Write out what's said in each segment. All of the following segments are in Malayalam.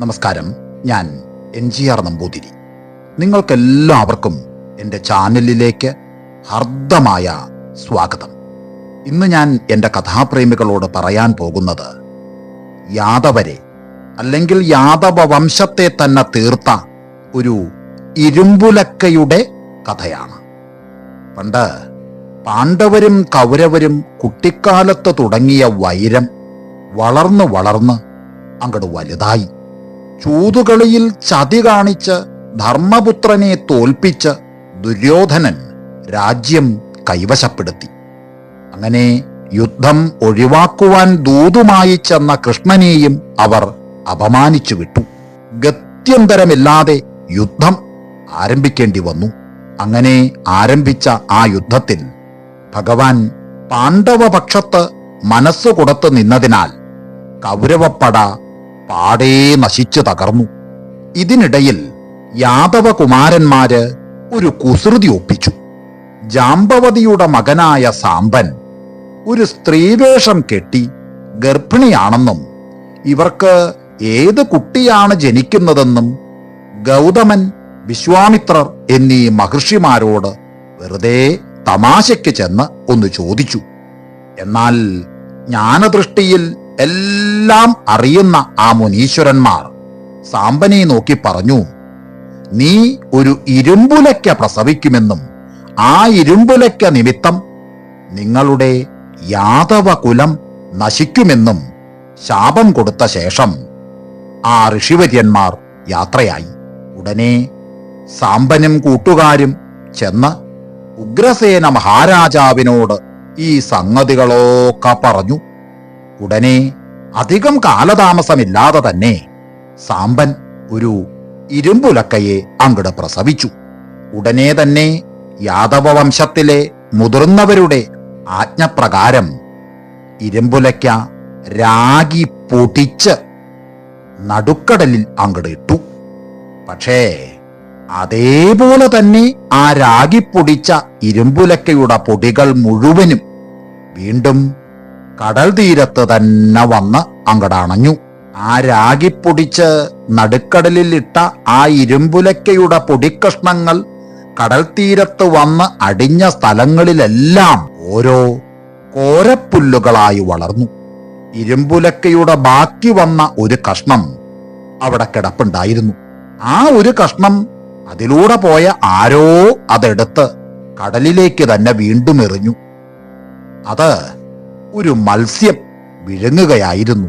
നമസ്കാരം. ഞാൻ എൻ ജി ആർ നമ്പൂതിരി. നിങ്ങൾക്കെല്ലാവർക്കും എന്റെ ചാനലിലേക്ക് ഹർദ്ദമായ സ്വാഗതം. ഇന്ന് ഞാൻ എന്റെ കഥാപ്രേമികളോട് പറയാൻ പോകുന്നത് യാദവരെ അല്ലെങ്കിൽ യാദവ വംശത്തെ തന്നെ തീർത്ത ഒരു ഇരുമ്പുലക്കയുടെ കഥയാണ്. പണ്ട് പാണ്ഡവരും കൗരവരും കുട്ടിക്കാലത്ത് തുടങ്ങിയ വൈരം വളർന്ന് വളർന്ന് അങ്ങോട്ട് വലുതായി. ചൂതുകളിയിൽ ചതി കാണിച്ച് ധർമ്മപുത്രനെ തോൽപ്പിച്ച് ദുര്യോധനൻ രാജ്യം കൈവശപ്പെടുത്തി. അങ്ങനെ യുദ്ധം ഒഴിവാക്കുവാൻ ദൂതുമായി ചെന്ന കൃഷ്ണനെയും അവർ അപമാനിച്ചു വിട്ടു. ഗത്യന്തരമില്ലാതെ യുദ്ധം ആരംഭിക്കേണ്ടി വന്നു. അങ്ങനെ ആരംഭിച്ച ആ യുദ്ധത്തിൽ ഭഗവാൻ പാണ്ഡവപക്ഷത്ത് മനസ്സു കൊടുത്തു നിന്നതിനാൽ കൗരവപ്പട പാടേ നശിച്ചു തകർന്നു. ഇതിനിടയിൽ യാദവകുമാരന്മാര് ഒരു കുസൃതി ഒപ്പിച്ചു. ജാമ്പവതിയുടെ മകനായ സാമ്പൻ ഒരു സ്ത്രീവേഷം കെട്ടി ഗർഭിണിയാണെന്നും ഇവർക്ക് ഏത് കുട്ടിയാണ് ജനിക്കുന്നതെന്നും ഗൗതമൻ വിശ്വാമിത്രർ എന്നീ മഹർഷിമാരോട് വെറുതെ തമാശയ്ക്ക് ചെന്ന് ഒന്ന് ചോദിച്ചു. എന്നാൽ ജ്ഞാനദൃഷ്ടിയിൽ എല്ലാം അറിയുന്ന ആ മുനീശ്വരന്മാർ സാമ്പനെ നോക്കി പറഞ്ഞു നീ ഒരു ഇരുമ്പുലയ്ക്ക പ്രസവിക്കുമെന്നും ആ ഇരുമ്പുലയ്ക്ക നിമിത്തം നിങ്ങളുടെ യാദവ കുലം നശിക്കുമെന്നും ശാപം കൊടുത്ത ശേഷം ആ ഋഷിവര്യന്മാർ യാത്രയായി. ഉടനെ സാമ്പനും കൂട്ടുകാരും ചെന്ന് ഉഗ്രസേന മഹാരാജാവിനോട് ഈ സംഗതികളൊക്കെ പറഞ്ഞു. ഉടനെ അധികം കാലതാമസമില്ലാതെ തന്നെ സാമ്പൻ ഒരു ഇരുമ്പുലക്കയെ അങ്ങട് പ്രസവിച്ചു. ഉടനെ തന്നെ യാദവ വംശത്തിലെ മുതിർന്നവരുടെ ആജ്ഞപ്രകാരം ഇരുമ്പുലയ്ക്ക രാഗി പൊടിച്ച് നടുക്കടലിൽ അങ്ങട് ഇട്ടു. പക്ഷേ അതേപോലെ തന്നെ ആ രാഗി പൊടിച്ച ഇരുമ്പുലക്കയുടെ പൊടികൾ മുഴുവനും വീണ്ടും കടൽ തീരത്ത് തന്നെ വന്ന് അങ്ങടണഞ്ഞു. ആ രാഗി പൊടിച്ച് നടുക്കടലിൽ ഇട്ട ആ ഇരുമ്പുലക്കയുടെ പൊടിക്കഷ്ണങ്ങൾ കടൽ തീരത്ത് വന്ന് അടിഞ്ഞ സ്ഥലങ്ങളിലെല്ലാം ഓരോ കോരപ്പുല്ലുകളായി വളർന്നു. ഇരുമ്പുലക്കയുടെ ബാക്കി വന്ന ഒരു കഷ്ണം അവിടെ കിടപ്പുണ്ടായിരുന്നു. ആ ഒരു കഷ്ണം അതിലൂടെ പോയ ആരോ അതെടുത്ത് കടലിലേക്ക് തന്നെ വീണ്ടും എറിഞ്ഞു. അത് ഒരു മത്സ്യം വിഴുങ്ങുകയായിരുന്നു.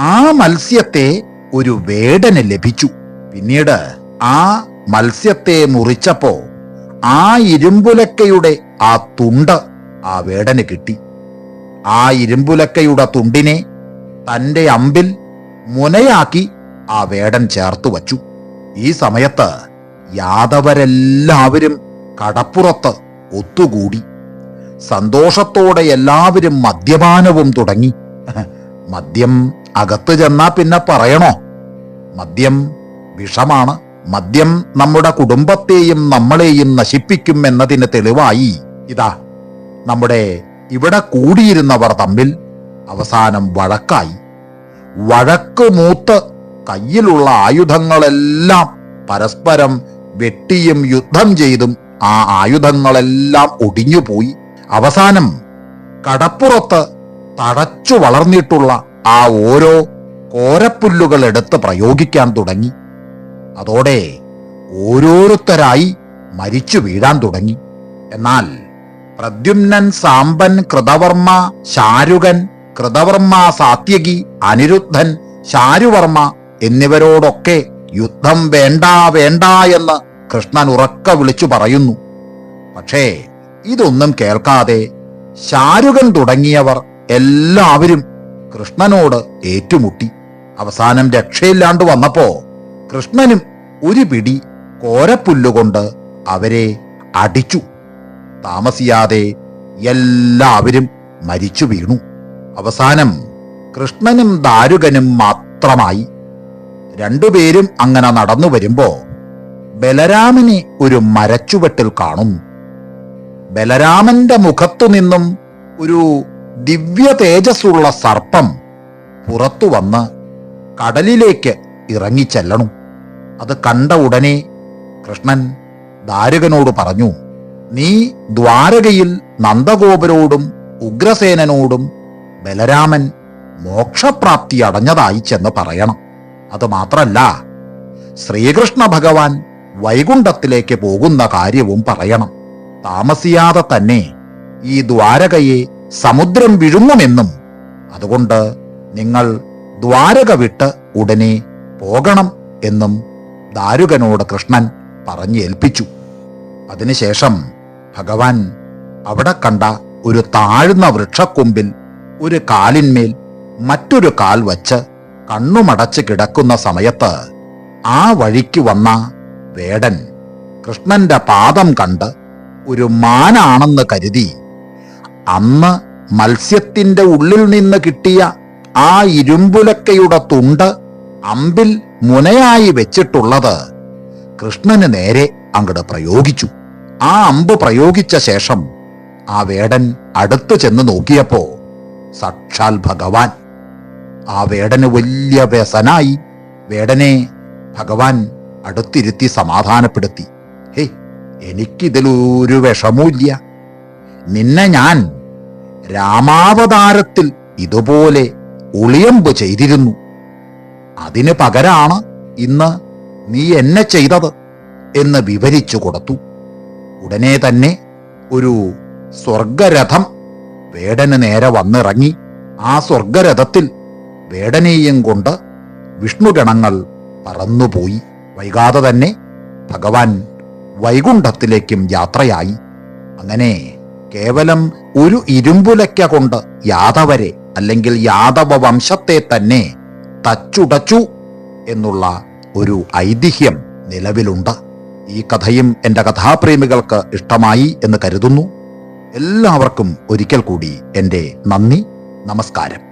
ആ മത്സ്യത്തെ ഒരു വേടന് ലഭിച്ചു. പിന്നീട് ആ മത്സ്യത്തെ മുറിച്ചപ്പോ ആ ഇരുമ്പുലക്കയുടെ ആ തുണ്ട് ആ വേടന് കിട്ടി. ആ ഇരുമ്പുലക്കയുടെ തുണ്ടിനെ തന്റെ അമ്പിൽ മുനയാക്കി ആ വേടൻ ചേർത്തു വച്ചു. ഈ സമയത്ത് യാദവരെല്ലാവരും കടപ്പുറത്ത് ഒത്തുകൂടി. സന്തോഷത്തോടെ എല്ലാവരും മദ്യപാനവും തുടങ്ങി. മദ്യം അകത്ത് ചെന്നാ പിന്നെ പറയണോ? മദ്യം വിഷമാണ്. മദ്യം നമ്മുടെ കുടുംബത്തെയും നമ്മളെയും നശിപ്പിക്കും എന്നതിന് തെളിവായി. ഇതാ നമ്മുടെ ഇവിടെ കൂടിയിരുന്നവർ തമ്മിൽ അവസാനം വഴക്കായി. വഴക്ക് മൂത്ത് കയ്യിലുള്ള ആയുധങ്ങളെല്ലാം പരസ്പരം വെട്ടിയും യുദ്ധം ചെയ്തും ആ ആയുധങ്ങളെല്ലാം ഒടിഞ്ഞുപോയി. അവസാനം കടപ്പുറത്ത് തടച്ചു വളർന്നിട്ടുള്ള ആ ഓരോ കോരപ്പുല്ലുകൾ എടുത്ത് പ്രയോഗിക്കാൻ തുടങ്ങി. അതോടെ ഓരോരുത്തരായി മരിച്ചു വീഴാൻ തുടങ്ങി. എന്നാൽ പ്രദ്യുമ്നൻ സാമ്പൻ കൃതവർമ്മ ശാരുകൻ കൃതവർമ്മ സാത്യകി അനിരുദ്ധൻ ശാരുവർമ്മ എന്നിവരോടൊക്കെ യുദ്ധം വേണ്ട വേണ്ട എന്ന് കൃഷ്ണൻ ഉറക്ക വിളിച്ചു പറയുന്നു. പക്ഷേ ഇതൊന്നും കേൾക്കാതെ ശാരുകൻ തുടങ്ങിയവർ എല്ലാവരും കൃഷ്ണനോട് ഏറ്റുമുട്ടി. അവസാനം രക്ഷയില്ലാണ്ട് വന്നപ്പോ കൃഷ്ണനും ഒരു പിടി കോരപ്പുല്ലുകൊണ്ട് അവരെ അടിച്ചു. താമസിയാതെ എല്ലാവരും മരിച്ചു വീണു. അവസാനം കൃഷ്ണനും ദാരുകനും മാത്രമായി. രണ്ടുപേരും അങ്ങനെ നടന്നു വരുമ്പോ ബലരാമനെ ഒരു മരച്ചുവെട്ടിൽ കാണുന്നു ബലരാമന്റെ മുഖത്തു നിന്നും ഒരു ദിവ്യ തേജസ്സുള്ള സർപ്പം പുറത്തു വന്ന് കടലിലേക്ക് ഇറങ്ങിച്ചെല്ലണു അത് കണ്ട ഉടനെ കൃഷ്ണൻ ദാരകനോട് പറഞ്ഞു നീ ദ്വാരകയിൽ നന്ദഗോപരോടും ഉഗ്രസേനനോടും ബലരാമൻ മോക്ഷപ്രാപ്തി അടഞ്ഞതായി ചെന്ന് പറയണം. അത് മാത്രല്ല ശ്രീകൃഷ്ണ ഭഗവാൻ വൈകുണ്ഠത്തിലേക്ക് പോകുന്ന കാര്യവും പറയണം. താമസിയാതെ തന്നെ ഈ ദ്വാരകയെ സമുദ്രം വിഴുങ്ങുമെന്നും അതുകൊണ്ട് നിങ്ങൾ ദ്വാരക വിട്ട് ഉടനെ പോകണം എന്നും ദാരുകനോട് കൃഷ്ണൻ പറഞ്ഞേൽപ്പിച്ചു. അതിനുശേഷം ഭഗവാൻ അവിടെ കണ്ട ഒരു താഴ്ന്ന വൃക്ഷക്കൊമ്പിൽ ഒരു കാലിന്മേൽ മറ്റൊരു കാൽ വച്ച് കണ്ണുമടച്ച് കിടക്കുന്ന സമയത്ത് ആ വഴിക്ക് വന്ന വേടൻ കൃഷ്ണന്റെ പാദം കണ്ട് ഒരു മാനാണെന്ന് കരുതി അന്ന് മത്സ്യത്തിന്റെ ഉള്ളിൽ നിന്ന് കിട്ടിയ ആ ഇരുമ്പുലക്കയുടെ തുണ്ട് അമ്പിൽ മുനയായി വെച്ചിട്ടുള്ളത് കൃഷ്ണന് നേരെ അങ്ങട് പ്രയോഗിച്ചു. ആ അമ്പ് പ്രയോഗിച്ച ശേഷം ആ വേടൻ അടുത്തു ചെന്ന് നോക്കിയപ്പോ സാക്ഷാൽ ഭഗവാൻ. ആ വേടന് വലിയ വ്യസനായി. വേടനെ ഭഗവാൻ അടുത്തിരുത്തി സമാധാനപ്പെടുത്തി. ഹേ എനിക്കിതിലൊരു വിഷമൂല്യ നിന്നെ ഞാൻ രാമാവതാരത്തിൽ ഇതുപോലെ ഒളിയമ്പ് ചെയ്തിരുന്നു. അതിന് പകരാണ് ഇന്ന് നീ എന്നെ ചെയ്തത് എന്ന് വിവരിച്ചു കൊടുത്തു. ഉടനെ തന്നെ ഒരു സ്വർഗരഥം വേടന് നേരെ വന്നിറങ്ങി. ആ സ്വർഗരഥത്തിൽ വേടനെയും കൊണ്ട് വിഷ്ണുഗണങ്ങൾ പറന്നുപോയി. വൈകാതെ തന്നെ ഭഗവാൻ വൈകുണ്ഠത്തിലേക്കും യാത്രയായി. അങ്ങനെ കേവലം ഒരു ഇരുമ്പുലയ്ക്ക കൊണ്ട് യാദവരെ അല്ലെങ്കിൽ യാദവ വംശത്തെ തന്നെ തച്ചുടച്ചു എന്നുള്ള ഒരു ഐതിഹ്യം നിലവിലുണ്ട്. ഈ കഥയും എന്റെ കഥാപ്രേമികൾക്ക് ഇഷ്ടമായി എന്ന് കരുതുന്നു. എല്ലാവർക്കും ഒരിക്കൽ കൂടി എന്റെ നന്ദി നമസ്കാരം.